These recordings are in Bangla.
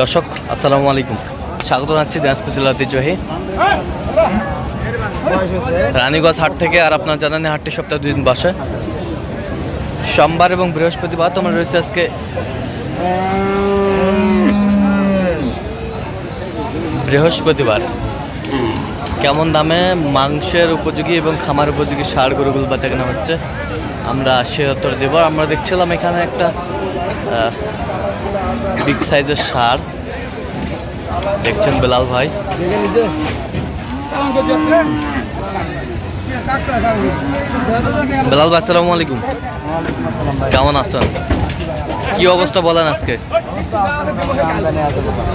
দর্শক, আসসালামু আলাইকুম। স্বাগত জানাচ্ছি দিনাজপুর জেলা ঐতিহ্যবাহী রানীগঞ্জ হাট থেকে আর আপনার জানানি হাটটি সপ্তাহে দুই দিন বসে। সোমবার এবং বৃহস্পতিবার তোমার রয়েছে আজকে বৃহস্পতিবার। কেমন দামে মাংসের উপযোগী এবং খামার উপযোগী সার গরুগুলো বাচ্চা কেনা হচ্ছে, আমরা সে উত্তর দেব। আমরা দেখছিলাম এখানে একটা বিগ সাইজের সার। দেখছেন বেলাল ভাই। বেলাল ভাই আসসালামু আলাইকুম। কেমন আছেন? কি অবস্থা বলেন আজকে?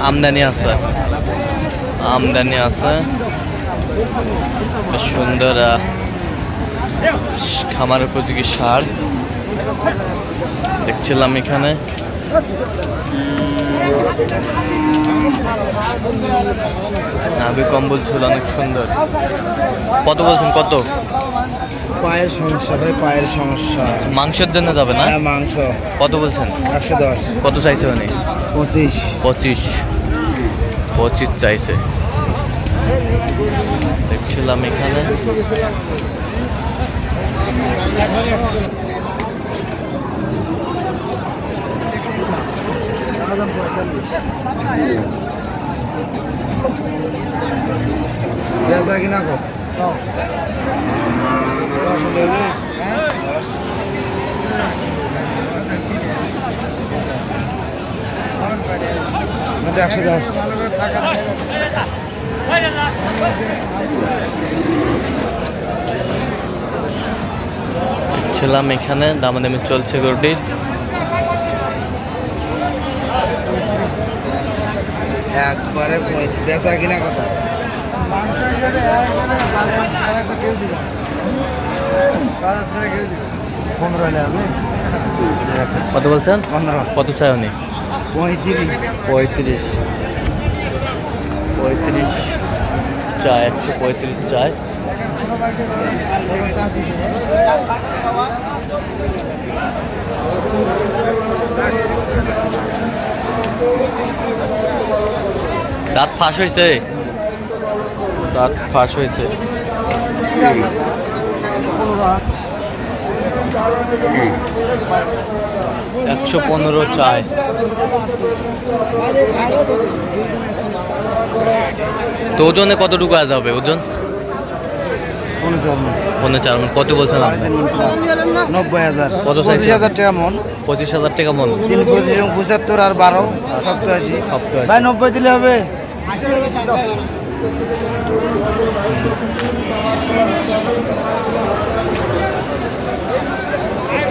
আমদানি আছে। আমদানি আছে। সুন্দর আহ, খামার উপযোগী সার? দেখছিলাম এখানে। নাভি কম্বল ছিল অনেক সুন্দর। কত বলছেন কত? পায়ের সমস্যা ভাই পায়ের সমস্যা। মাংসের জন্য যাবে না? হ্যাঁ মাংস। কত বলছেন? একশো দশ। কত চাইছে উনি? পঁচিশ। পঁচিশ। পঁচিশ চাইছে। দেখছিলাম এখানে। একশো দশ ছিলাম এখানে দামাদামি চলছে গরুটির। একবারে বেচা কিনা কত কত বলছেন? পনেরো। কত চাই উনি? পঁয়ত্রিশ। পঁয়ত্রিশ। পঁয়ত্রিশ চায় একশো পঁয়ত্রিশ চায় দাঁত ফাঁস হয়েছে? দাঁত ফাঁস হয়েছে। একশো পনেরো চায়। তো ওজনে কতটুকু হবে? ওজন? পনেরো চার মন। কত বলছেন মন। নব্বই হাজার। কত পঁচিশ হাজার টাকা মন। পঁচিশ হাজার টাকা মন। তিন পঁচিশ পঁচাত্তর আর বারো সপ্তাশি সপ্তাশি। ভাই নব্বই দিলে হবে।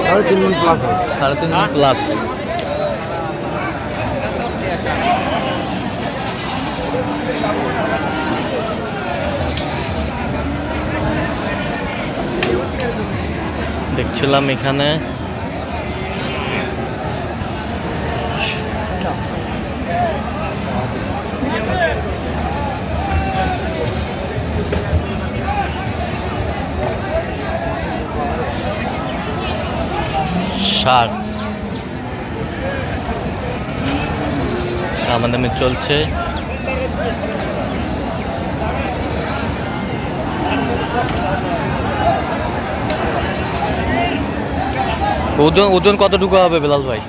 সাড়ে তিন মন প্লাস সাড়ে তিন প্লাস দেখছিলাম এখানে। সার আমাদের চলছে। ওজন ওজন কতটুকু হবে বেলাল ভাই?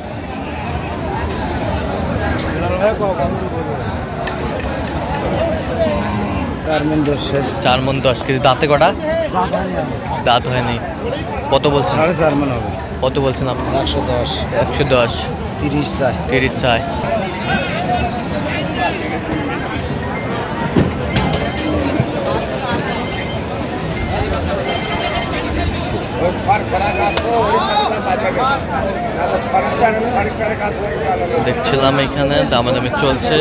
চার মন দশ কেজি। দাঁতে কটা? দাঁত হয়নি। কত বলছেন? সাড়ে চার মন হবে। কত বলছেন আপনি? একশো দশ। একশো দশ। তিরিশ চাই। তিরিশ চায় দেখছিলাম এখানে দামাদামি চলছে।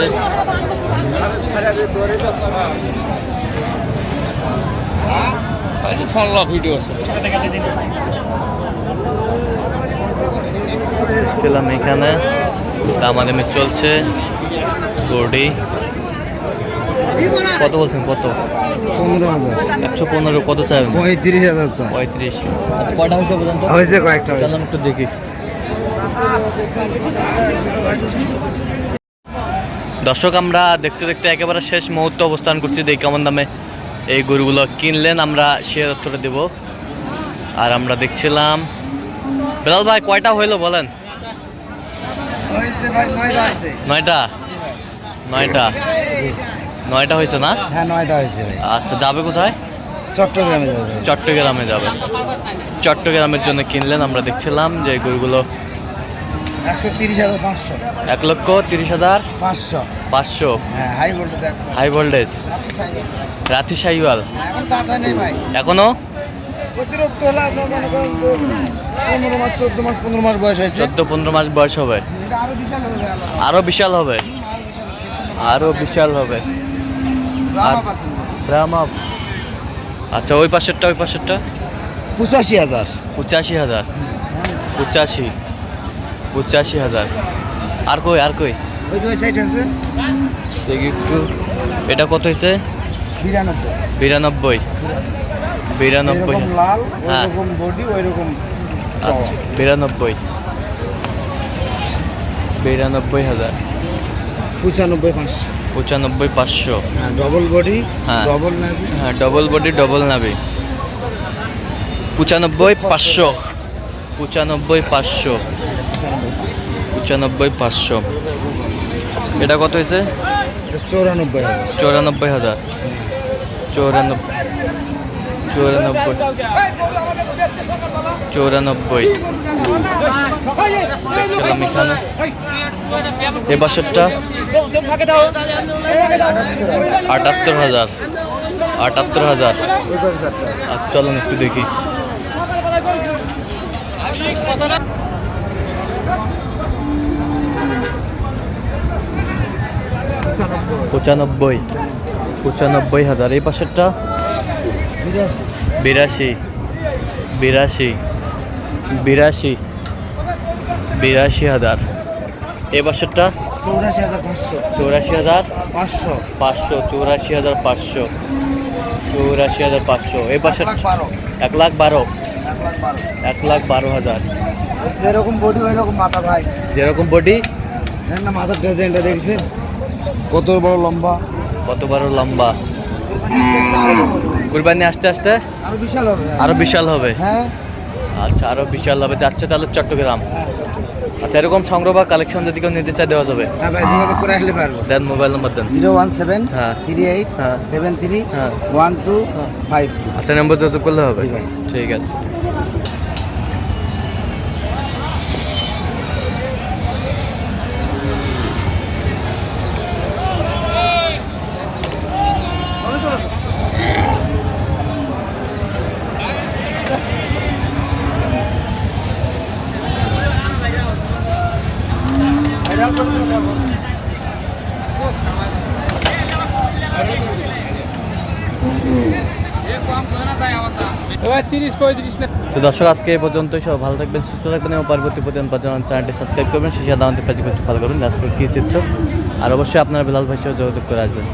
ছিলাম এখানে দামাদামি চলছে গড়ি কত বলছেন কত? পনেরো হাজার। একশো পনেরো কত চাই পঁয়ত্রিশ হাজার চাই। পঁয়ত্রিশ। আচ্ছা কয়টা হয়েছে পর্যন্ত হয়েছে কয়েকটা। চলুন একটু দেখি। দর্শক আমরা দেখতে দেখতে একেবারে শেষ মুহূর্তে অবস্থান করছি। দেখি কেমন দামে এই গরুগুলো কিনলেন। আমরা সে উত্তরে দেব। আর আমরা দেখছিলাম বেলাল ভাই কয়টা হইল বলেন? নয়টা নয়টা। নয়টা হয়েছে না? হ্যাঁ নয়টা হয়েছে ভাই। আচ্ছা যাবে কোথায়? চট্টগ্রামে যাবে। চট্টগ্রামে যাবে। চট্টগ্রামের জন্য কিনলেন আমরা দেখছিলাম যে গরুগুলো একশো তিরিশ হাজার পাঁচশো। এক লক্ষ তিরিশ হাজার পাঁচশো। পাঁচশো। হাই ভোল্টেজ হাই ভোল্টেজ রাতি সাইওয়াল। এখন দাঁত নাই ভাই। এখনও? অতিরিক্ত হলে আপনার মনে করেন পনেরো মাস চোদ্দ মাস পনেরো মাস বয়স হয়েছে। চোদ্দ পনেরো মাস বয়স হবে। আরও বিশাল হবে। আরও বিশাল হবে। পার্সেন্ট। ব্রাহ্মা আচ্ছা ওই পাশেরটা ওই পাশেরটা? পঁচাশি হাজার। পঁচাশি হাজার? পঁচাশি। পঁচাশি হাজার। আর কই আর কই? একটু। এটা কত হয়েছে বিরানব্বই। বিরানব্বই। লাল হ্যাঁ। ওইরকম বডি ওইরকম আচ্ছা বিরানব্বই। বিরানব্বই হাজার। পঁচানব্বই পাঁচশো। পঁচানব্বই পাঁচশো। হ্যাঁ ডবল বডি হ্যাঁ। ডবল নাভি? হ্যাঁ ডবল বডি ডবল নাবি পঁচানব্বই পাঁচশো। পঁচানব্বই পাঁচশো। পঁচানব্বই পাঁচশো। এটা কত হয়েছে? চৌরানব্বই চৌরানব্বই হাজার। চৌরানব্বই চৌরানব্বই। চৌরানব্বই। দেখছিলাম এখানে। এ বাসরটা আটাত্তর হাজার আটাত্তর হাজার। আচ্ছা চলুন একটু দেখি। পঁচানব্বই পঁচানব্বই হাজার। এই পাশেরটা বিরাশি। বিরাশি বিরাশি বিরাশি হাজার। এ পাশেরটা চৌরাশি হাজার পাঁচশো। চৌরাশি হাজার? পাঁচশো। পাঁচশো চৌরাশি হাজার পাঁচশো চৌরাশি হাজার পাঁচশো। এই পাশের এক লাখ বারো। এক লাখ বারো। হাজার। যেরকম বডি ওই রকম মাথা ভাই। যেরকম বডি? না মাথার ডিজাইনটা দেখছেন? কত বড় লম্বা? কত বারো লম্বা? কুরবানি আসতে আসতে আরও বিশাল হবে। আরও বিশাল হবে? হ্যাঁ। আচ্ছা আরও বিশাল হবে। যাচ্ছে তাহলে চট্টগ্রাম। হ্যাঁ আচ্ছা এরকম সংগ্রহ বা কালেকশন যদি কেউ নিতে চায় দেওয়া যাবে? হ্যাঁ ভাই যোগাযোগ করে আসলে পারব। দেন মোবাইল নাম্বার দেন। জিরো ওয়ান সেভেন হ্যাঁ। থ্রি এইট হ্যাঁ। Seven three. One two. Five two. আচ্ছা নাম্বার যোগাযোগ করলে হবে? ঠিক আছে। তো দর্শক আজকে এই পর্যন্তই। সব ভালো থাকবেন সুস্থ থাকবেন এবং পরবর্তী প্রতিদিন পর্যন্ত চ্যানেলটি সাবস্ক্রাইব করবেন। সেই সাথে আমাদের ফেসবুক ফলো করবেন। রাজপুর কী চিত্র আর অবশ্যই আপনারা বিলাল ভাই যোগাযোগ করে আসবেন।